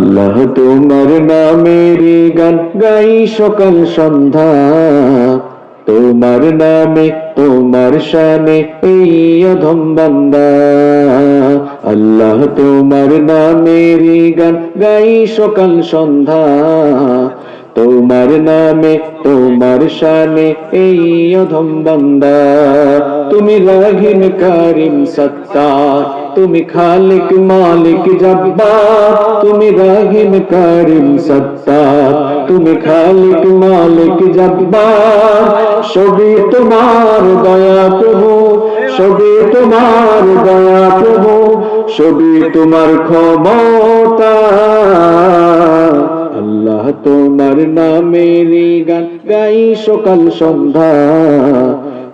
আল্লাহ তোমার নামের গান গাই সকাল সন্ধ্যা। তোমার নামে, তোমার শানে এই অধম বান্দা। আল্লাহ তোমার নামের গান গাই সকাল সন্ধ্যা। তোমার নামে, তোমার শানে এই অধম বান্দা। তুমি রাহিম কারিম সত্তার তুমি খালিক, মালিক, জব্বার। তুমি রাহিম, কারিম, সত্তার। তুমি খালিক, মালিক, জব্বার। সবই তোমার দয়া প্রভু, সবই তোমার দয়া প্রভু, সবই তোমার ক্ষমতা। আল্লাহ তোমার নামের গান গাই সকাল সন্ধ্যা।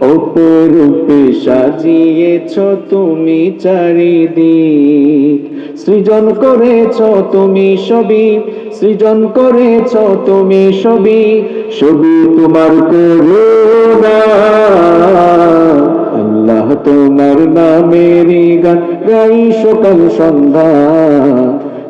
অপরূপে সাজিয়েছ তুমি চারিদিক। সৃজন করেছ তুমি সবই সৃজন করেছ তুমি সবই সবই তোমার আল্লাহ তোমার নামের গান, গাই সকাল সন্ধ্যা।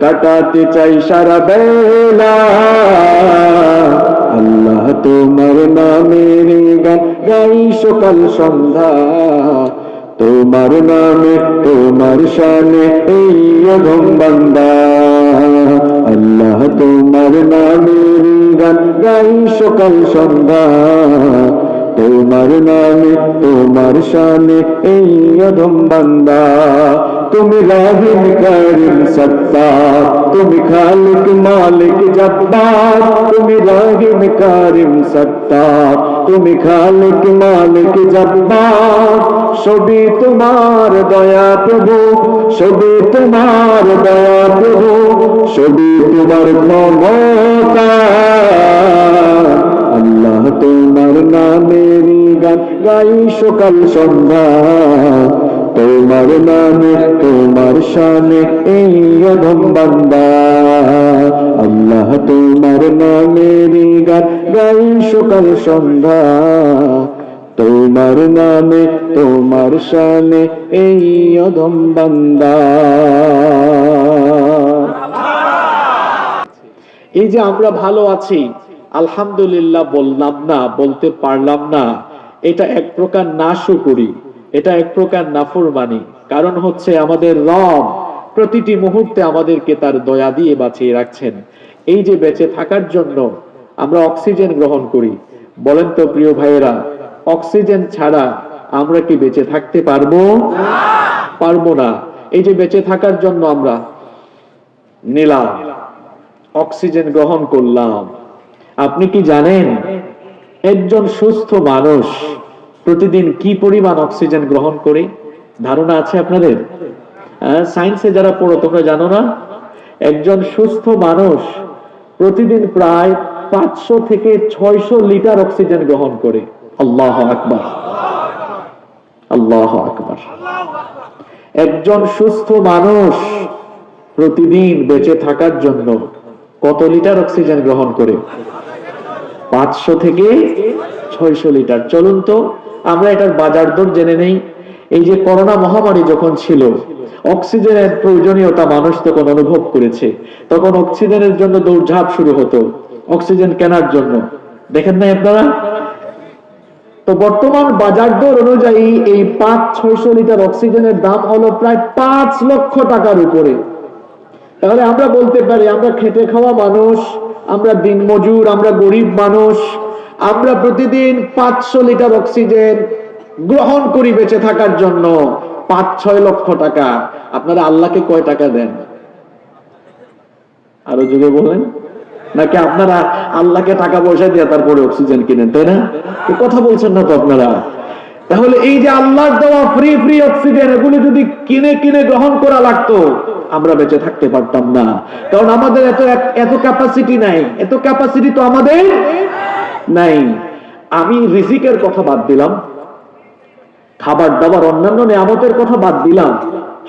কাটাতে চাই সারা বেলা। আল্লাহ তোমার নামের গান গাই সকাল সন্ধ্যা। তোমার নামে, তোমার শানে এই অধম বান্দা। আল্লাহ তোমার নামের গান গাই সকাল সন্ধ্যা। তোমার নামে, তোমার শানে এই অধম বান্দা। তুমি রাহিম করিম সত্তার তুমি খালিক মালিক জব্বার তুমি রাহিম করিম সত্তার তুমি খালিক মালিক জব্বার সবই তোমার দয়া প্রভু সবই তোমার দয়া প্রভু সবই তোমার ক্ষমতা আল্লাহ তোমার নামের গান গাই সকাল সন্ধ্যা তোমার নামে, তোমার শানে, এই অধম বান্দা। আল্লাহ তোমার নামের গান, গাই সকাল সন্ধ্যা। তোমার নামে, তোমার শানে, এই অধম বান্দা। এই যে আমরা ভালো আছি, আলহামদুলিল্লাহ বললাম না, বলতে পারলাম না, এটা এক প্রকার নাশুকুরি এটা এক প্রকার নাফরমানি। কারণ হচ্ছে আমাদের রব প্রতিটি মুহূর্তে আমাদেরকে তার দয়া দিয়ে বাঁচিয়ে রাখছেন। এই যে বেঁচে থাকার জন্য আমরা অক্সিজেন গ্রহণ করি। বলেন তো, প্রিয় ভাইয়েরা, অক্সিজেন ছাড়া আমরা কি বেঁচে থাকতে পারব? পারব না। এই যে বেঁচে থাকার জন্য আমরা নিলাম, অক্সিজেন গ্রহণ করলাম। আপনি কি জানেন? একজন সুস্থ মানুষ প্রতিদিন কি পরিমাণ অক্সিজেন গ্রহণ করে? ধারণা আছে আপনাদের? সায়েন্সে যারা পড়ো, তোমরা জানো না? একজন সুস্থ মানুষ প্রতিদিন প্রায় পাঁচশো থেকে ছয়শো লিটার অক্সিজেন গ্রহণ করে। আল্লাহ আকবার। আল্লাহ আকবার। একজন সুস্থ মানুষ প্রতিদিন বেঁচে থাকার জন্য কত লিটার অক্সিজেন গ্রহণ করে? পাঁচশো থেকে ছয়শো লিটার। চলুন তো আমরা এটার বাজার দর জেনে নেই। এই যে করোনা মহামারী যখন ছিল, অক্সিজেনের প্রয়োজনীয়তা মানুষ তখন অনুভব করেছে। তখন অক্সিজেনের জন্য দৌড়ঝাঁপ শুরু হতো। অক্সিজেন কেনার জন্য। দেখেন নাই আপনারা? তো বর্তমান বাজার দর অনুযায়ী এই পাঁচ ছয়শো লিটার অক্সিজেনের দাম হলো প্রায় পাঁচ লক্ষ টাকার উপরে। তাহলে আমরা বলতে পারি, আমরা খেটে খাওয়া মানুষ, আমরা দিনমজুর, আমরা গরিব মানুষ আমরা প্রতিদিন পাঁচশো লিটার অক্সিজেন গ্রহণ করি বেঁচে থাকার জন্য। পাঁচ, ছয় লক্ষ টাকা। আপনারা আল্লাহকে কয় টাকা দেন? আরও যুগে বলেন। নাকি আপনারা আল্লাহকে টাকা পয়সা দিয়ে তারপরে অক্সিজেন কিনেন, তাই না? কথা বলছেন না তো আপনারা? তাহলে এই যে আল্লাহর দেওয়া ফ্রি ফ্রি অক্সিজেন, এগুলো যদি কিনে কিনে গ্রহণ করা লাগতো, আমরা বেঁচে থাকতে পারতাম না। কারণ আমাদের এত এত ক্যাপাসিটি নাই। এত ক্যাপাসিটি তো আমাদের নাই। আমি রিজিকের কথা বাদ দিলাম। খাবার দাবার, অন্যান্য নিয়ামতের কথা বাদ দিলাম।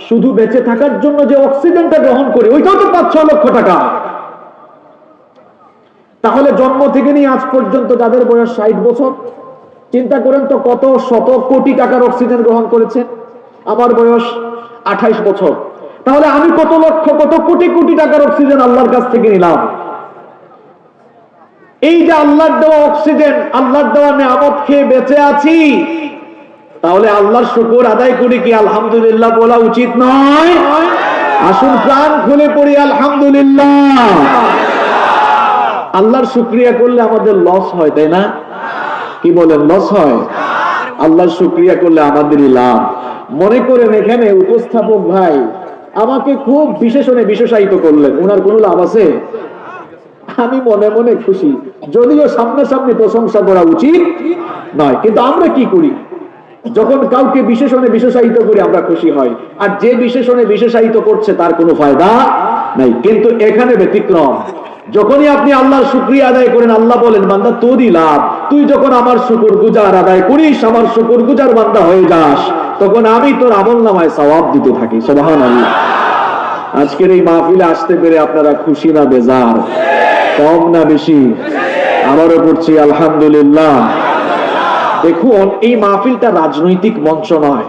শুধু বেঁচে থাকার জন্য যে অক্সিজেনটা গ্রহণ করি, ওইটাও তো পাঁচ ছ লক্ষ টাকা। তাহলে জন্ম থেকে নিয়ে আজ পর্যন্ত যাদের বয়স ষাট বছর, চিন্তা করেন তো কত শত কোটি টাকার অক্সিজেন গ্রহণ করেছে? আমার বয়স আঠাইশ বছর। তাহলে আমি কত লক্ষ, কত কোটি কোটি টাকার অক্সিজেন আল্লাহর কাছ থেকে নিলাম? এই যে আল্লাহর দেওয়া অক্সিজেন, আল্লাহর দেওয়া নিয়ামত খেয়ে বেঁচে আছি। তাহলে আল্লাহর শুকুর আদায় করি কি আলহামদুলিল্লাহ বলা উচিত নয়? আসুন প্রাণ খুলে পড়ি, আলহামদুলিল্লাহ। আল্লাহর শুক্রিয়া করলে আমাদের লস হয়, তাই না? কি বলেন লস হয়? আল্লাহর শুক্রিয়া করলে আমাদেরই লাভ। মনে করেন এখানে উপস্থাপক ভাই আমাকে খুব বিশেষণে বিশেষায়িত করলেন। ওনার কোনো লাভ আছে? আমি মনে মনে খুশি। যদিও সামনাসামনি প্রশংসা করা উচিত নয়, কিন্তু আমরা কি করি? যখন কাউকে বিশেষণে বিশেষায়িত করে, আমরা খুশি হই। আর যে বিশেষণে বিশেষায়িত করছে, তার কোনো ফায়দা নাই। কিন্তু এখানে ব্যতিক্রম। যখনই আপনি আল্লাহর শুক্রিয়া আদায় করেন, আল্লাহ বলেন, বান্দা, তোরই লাভ। তুই যখন আমার শুকুর গুজার আদায় করিস, আমার শুকুর গুজার বান্দা হয়ে যাস, তখন আমি তোর আমল নামায় সওয়াব দিতে থাকি। আল্লাহ আজকের এই মাহফিলে আসতে পেরে আপনারা খুশি না বেজার? কম না বেশি? আবারও পড়ছি আলহামদুলিল্লাহ। দেখুন, এই মাহফিলটা রাজনৈতিক মঞ্চ নয়।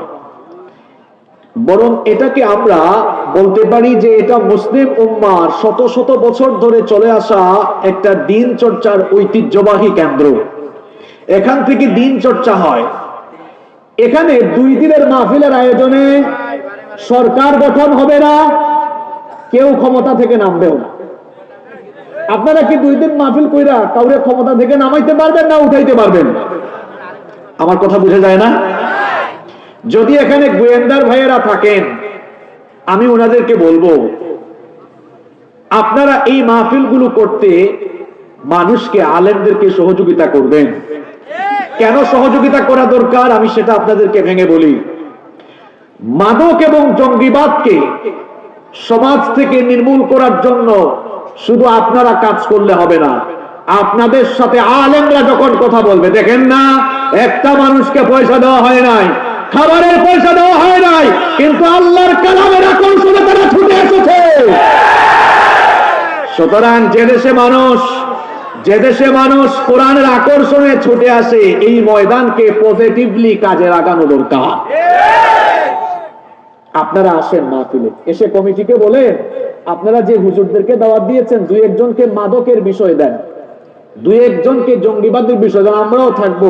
বরং এটাকে আমরা বলতে পারি যে এটা মুসলিম উম্মার শত শত বছর ধরে চলে আসা একটা দিন চর্চার ঐতিহ্যবাহী কেন্দ্র। এখান থেকে দিন চর্চা হয়। এখানে দুই দিনের মাহফিলের আয়োজনে সরকার গঠন হবে না, কেউ ক্ষমতা থেকে নামবেও না। আপনারা কি দুই দিন মাহফিল কইরা কাউরে ক্ষমতা থেকে নামাইতে পারবেন না উঠাইতে পারবেন? আমার কথা বুঝে যায় না? যদি এখানে গোয়েন্দার ভাইয়েরা থাকেন, আমি ওনাদেরকে বলব, আপনারা এই মাহফিলগুলো করতে মানুষকে, আলেমদেরকে সহযোগিতা করবেন। কেন সহযোগিতা করা দরকার? আমি সেটা আপনাদেরকে ভেঙে বলি। মাদক এবং জঙ্গিবাদকে সমাজ থেকে নির্মূল করার জন্য শুধু আপনারা কাজ করলে হবে না। আপনাদের সাথে আলেমরা যখন কথা বলবে, দেখেন না, একটা মানুষকে পয়সা দেওয়া হয় নাই, খাবারের পয়সা দেওয়া হয় নাই, কিন্তু আল্লাহর কালামের আকর্ষণে তারা ছুটে এসেছে। সুতরাং যে দেশে মানুষ, যে দেশে মানুষ কোরআনের আকর্ষণে ছুটে আসে, এই ময়দানকে পজিটিভলি কাজে লাগানো দরকার। আপনারা আসেন মাহফিলে। এসে কমিটিকে বলেন আপনারা যে হুজুরদেরকে দাওয়াত দিয়েছেন, দুই একজনকে মাদকের বিষয় দেন। দুই একজনকে জঙ্গিবাদের বিষয় দেন, আমরাও থাকব।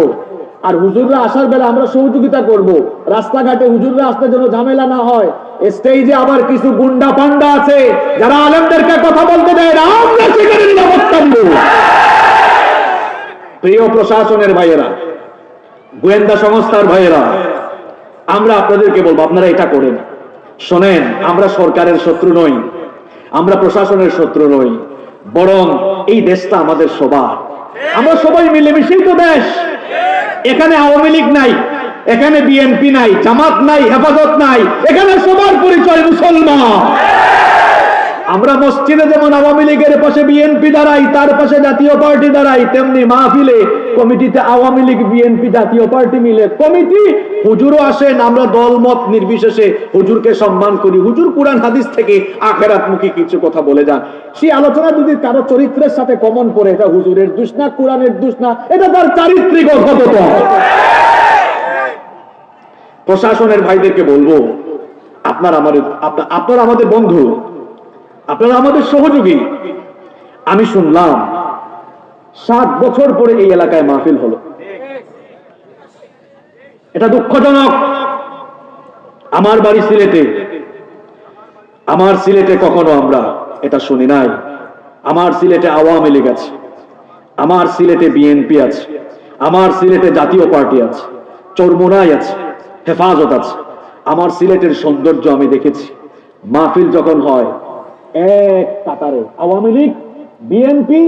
আর হুজুররা আসার বেলা আমরা সহযোগিতা করব। রাস্তাঘাটে হুজুররা আসতে যেন ঝামেলা না হয়। স্টেজে আবার কিছু গুন্ডা পান্ডা আছে, যারা আলেমদেরকে কথা বলতে দেয় না, আমরা সেখানে নিরাপত্তা প্রিয় প্রশাসনের ভাইয়েরা, গোয়েন্দা সংস্থার ভাইয়েরা আমরা আপনাদেরকে বলব, আপনারা এটা করেন। শোনেন, আমরা সরকারের শত্রু নই, আমরা প্রশাসনের শত্রু নই, বরং এই দেশটা আমাদের সবার। আমরা সবাই মিলেমিশেই তো দেশ। এখানে আওয়ামী লীগ নাই, এখানে বিএনপি নাই, জামাত নাই, হেফাজত নাই, এখানে সবার পরিচয় মুসলমান। আমরা মসজিদে যেমন আওয়ামী লীগের পাশে বিএনপি দাঁড়াই, তার পাশে জাতীয় পার্টি দাঁড়াই, তেমনি মাহফিলে, কমিটিতে আওয়ামী লীগ বিএনপি জাতীয় পার্টি মিলে কমিটি, হুজুরও আসেন, আমরা দলমত নির্বিশেষে হুজুরকে সম্মান করি। হুজুর কোরআন, হাদিস থেকে আখেরাতমুখী কিছু কথা বলে যান। সেই আলোচনা যদি কারও চরিত্রের সাথে কমন পড়ে এটা হুজুরের দুষ না, কোরআনের দুষ না, এটা তার চারিত্রিক অর্থগত প্রশাসনের ভাইদেরকে বলব, আপনার আমাদের আপনা- আপনারা আমাদের বন্ধু আপনারা আমাদের সহযোগী। আমি শুনলাম সাত বছর পরে এই এলাকায় মাহফিল হলো। এটা দুঃখজনক। আমার বাড়ি সিলেটে। আমার সিলেটে কখনো আমরা এটা শুনি নাই। আমার সিলেটে আওয়ামী লীগ আছে। আমার সিলেটে বিএনপি আছে। আমার সিলেটে জাতীয় পার্টি আছে। চরমোনাই আছে। হেফাজত আছে। আমার সিলেটের সৌন্দর্য আমি দেখেছি। মাহফিল যখন হয় এক কাতারে। আওয়ামী লীগ বিএনপি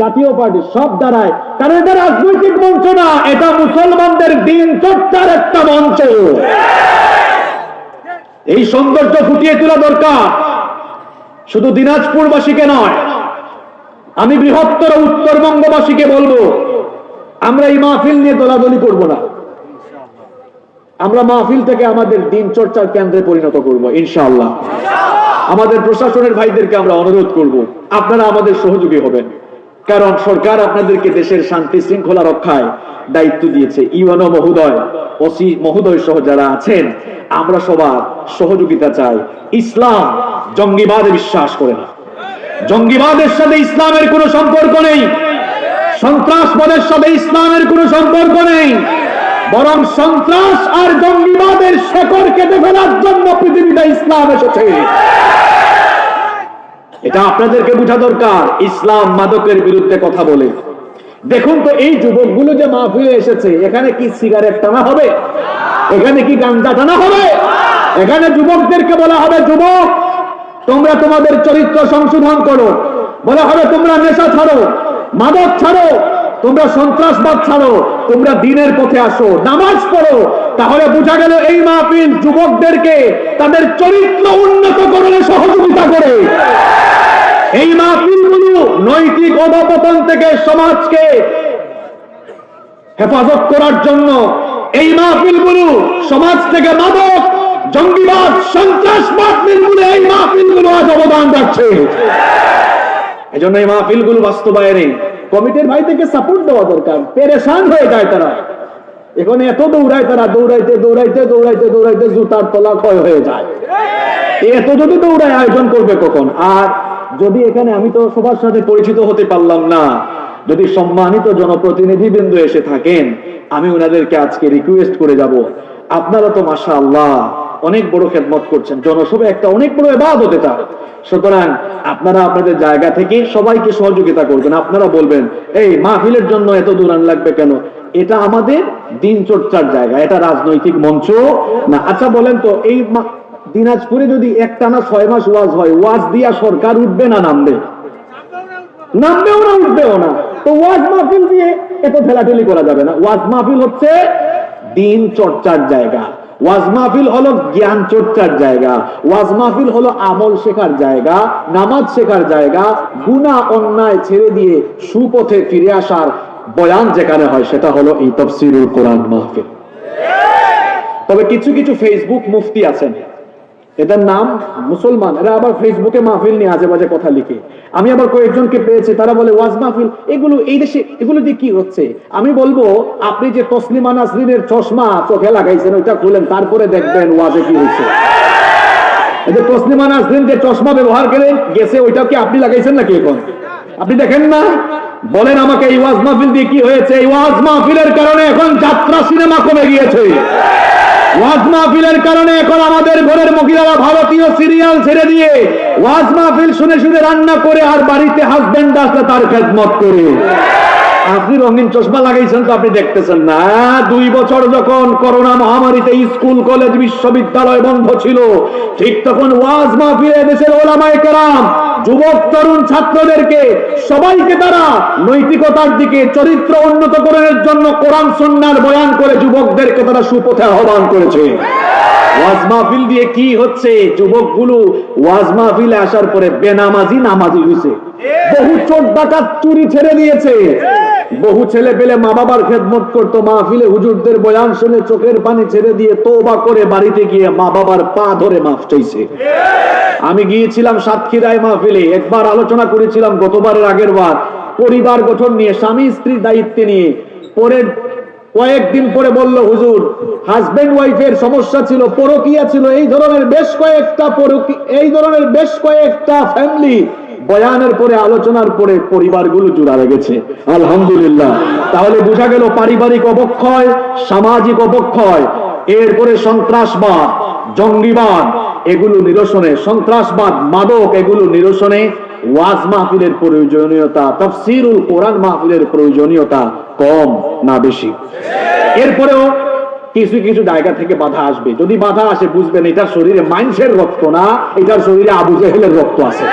জাতীয় পার্টি সব দাঁড়ায় কারণ এটা রাজনৈতিক মঞ্চ না, এটা মুসলমানদের দিন চর্চার একটা মঞ্চ। এই সৌন্দর্য ফুটিয়ে তোলা দরকার। শুধু দিনাজপুরবাসীকে নয়, আমি বৃহত্তর উত্তরবঙ্গবাসীকে বলব, আমরা এই মাহফিল নিয়ে দলাদলি করব না। আমরা মাহফিল থেকে আমাদের দিন চর্চার কেন্দ্রে পরিণত করব, ইনশাআল্লাহ। আমাদের প্রশাসনের ভাইদেরকে আমরা অনুরোধ করব, আপনারা আমাদের সহযোগী হবেন। কারণ সরকার আপনাদেরকে দেশের শান্তি শৃঙ্খলা রক্ষায় দায়িত্ব দিয়েছে। ইউএনও মহোদয়, ওসি মহোদয় সহ যারা আছেন, আমরা সবার সহযোগিতা চাই। ইসলাম জঙ্গিবাদে বিশ্বাস করে না। জঙ্গিবাদের সাথে ইসলামের কোনো সম্পর্ক নেই। সন্ত্রাসবাদের সাথে ইসলামের কোনো সম্পর্ক নেই। বরং সন্ত্রাস আর জঙ্গিবাদের শেকড় কেটে ফেলার জন্য পৃথিবীতে ইসলাম এসেছে। এটা আপনাদেরকে বোঝা দরকার, ইসলাম মাদকের বিরুদ্ধে কথা বলে। দেখুন তো, এই যুবকগুলো যে মাহফিলে এসেছে, এখানে কি সিগারেট টানা হবে? এখানে কি গাঞ্জা টানা হবে? এখানে যুবকদেরকে বলা হবে, যুবক, তোমরা তোমাদের চরিত্র সংশোধন করো। বলা হবে, তোমরা নেশা ছাড়ো, মাদক ছাড়ো তোমরা সন্ত্রাসবাদ ছাড়ো, তোমরা দিনের পথে আসো, নামাজ পড়ো। তাহলে বোঝা গেল এই মাহফিল যুবকদেরকে তাদের চরিত্র উন্নত করলে সহযোগিতা করে। এই মাহফিলগুলো নৈতিক অধপতন থেকে সমাজকে হেফাজত করার জন্য এই মাহফিলগুলো সমাজ থেকে মাদক, জঙ্গিবাদ, সন্ত্রাসবাদ নির্মূলে এই মাহফিলগুলো আজ অবদান রাখছে। এই জন্য এই মাহফিলগুলো বাস্তবায়নে কমিটির ভাই থেকে সাপোর্ট দেওয়া দরকার। পেরেশান হয়ে যায় তারা। এখন এত দৌড়ায় তারা, দৌড়াইতে দৌড়াইতে দৌড়াইতে দৌড়াইতে জুতার তলা ক্ষয় হয়ে যায়। এত যদি দৌড়ায় আয়োজন করবে কখন? আর যদি এখানে আমি তো সবার সাথে পরিচিত হতে পারলাম না, যদি সম্মানিত জনপ্রতিনিধি বিন্দু এসে থাকেন, আমি ওনাদেরকে আজকে রিকোয়েস্ট করে যাব। আপনারা তো মাসা আল্লাহ অনেক বড় খেদমত করছেন। জনসভা একটা অনেক বড় এবাদত এটা। সুতরাং আপনারা আপনাদের জায়গা থেকে সবাইকে সহযোগিতা করবেন। আপনারা বলবেন, এই মাহফিলের জন্য এত দূরান লাগবে কেন? এটা আমাদের দিন চর্চার জায়গা। এটা রাজনৈতিক মঞ্চ না। আচ্ছা বলেন তো, এই দিনাজপুরে যদি একটানা ছয় মাস ওয়াজ হয়, ওয়াজ দিয়া সরকার উঠবে না নামবে? নামবেও না, উঠবেও না। তো ওয়াজ মাহফিল দিয়ে এত ঠেলাঠেলি করা যাবে না। ওয়াজ মাহফিল হচ্ছে দিন চর্চার জায়গা। ওয়াজ মাহফিল হলো জ্ঞান চর্চার জায়গা, ওয়াজ মাহফিল হলো আমল শেখার জায়গা, নামাজ শেখার জায়গা গুনা অন্যায় ছেড়ে দিয়ে সুপথে ফিরে আসার বয়ান যেখানে হয় সেটা হলো এই তফসিরুল কোরআন মাহফিল। তবে কিছু কিছু ফেসবুক মুফতি আছেন। এদের নাম মুসলমান। এরা আবার ফেসবুকে মাহফিল নিয়ে আজে বাজে কথা লিখে। আমি আবার কয়েকজনকে পেয়েছি, তারা বলে, ওয়াজ মাহফিল, এগুলো, এই দেশে, এগুলো দিয়ে কি হচ্ছে? আমি বলব, আপনি যে তসলিমা নাসরিনের চশমা চোখে লাগাইছেন, ওইটা খুলেন, তারপরে দেখবেন ওয়াজে কি এই যে তসলিমা নাসরিন যে চশমা ব্যবহার করে গেছে ওইটা কি আপনি লাগাইছেন নাকি এখন? আপনি দেখেন না? বলেন আমাকে, এই ওয়াজ মাহফিল দিয়ে কি হয়েছে? এই ওয়াজ মাহফিলের কারণে এখন যাত্রা সিনেমা কমে গিয়েছে। ওয়াজ কারণে এখন আমাদের ঘরের ভারতীয় সিরিয়াল ছেড়ে দিয়ে ওয়াজ মাহফিল শুনে শুনে রান্না করে আর বাড়িতে হাজবেন্ড আসলে তার খেদমত করে। আপনি রঙিন চশমা লাগাইছেন তো আপনি দেখতেছেন না। দুই বছর যখন করোনা মহামারীতে স্কুল কলেজ বিশ্ববিদ্যালয় বন্ধ ছিল ঠিক তখন ওয়াজ মাহফিলে দেশের ওলামায়ে কেরাম যুবক তরুণ ছাত্রদেরকে সবাইকে তারা নৈতিকতার দিকে চরিত্র উন্নতকরণের জন্য কোরআন সন্ন্যার বয়ান করে যুবকদেরকে তারা সুপথে আহ্বান করেছে। ওয়াজ মাহফিল দিয়ে কি হচ্ছে? যুবকগুলো ওয়াজ মাহফিলে আসার পরে বেনামাজি নামাজি হয়েছে বহু চোর ডাকাত চুরি ছেড়ে দিয়েছে। বহু ছেলে পেলে মা বাবার খেদমত করতো, মাহফিলে হুজুরদের বয়ান শুনে চোখের পানি ছেড়ে দিয়ে তোবা করে বাড়িতে গিয়ে মা বাবার পা ধরে মাফ চাইছে। আমি গিয়েছিলাম সাতক্ষীরায় মাহফিলে, একবার আলোচনা করেছিলাম গতবারের আগের বার। পরিবার গঠন নিয়ে, স্বামী স্ত্রীর দায়িত্বে নিয়ে। পরের কয়েকদিন পরে বলল, হুজুর হাজবেন্ড ওয়াইফের সমস্যা ছিল, পরকিয়া ছিল, এই ধরনের বেশ কয়েকটা পরকি, এই ধরনের বেশ কয়েকটা ফ্যামিলি বয়ানের পরে, আলোচনার পরে পরিবারগুলো জোড়া লেগেছে। আলহামদুলিল্লাহ। তাহলে বোঝা গেল পারিবারিক অবক্ষয়, সামাজিক অবক্ষয়, এরপরে সন্ত্রাসবাদ, জঙ্গিবাদ, এগুলো নিরসনে, সন্ত্রাসবাদ, মাদক, এগুলো নিরসনে, ওয়াজ মাহফিলের প্রয়োজনীয়তা, তাফসিরুল কোরআন মাহফিলের প্রয়োজনীয়তা কম না বেশি? এরপরেও কিছু কিছু জায়গা থেকে বাধা আসবে। যদি বাধা আসে, বুঝবেন, এটার শরীরে মাইন্সের রক্ত না, এটার শরীরে আবু জেহেলের রক্ত আছে।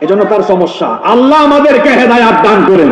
এজন্য তার সমস্যা। আল্লাহ আমাদেরকে হেদায়াত দান করেন।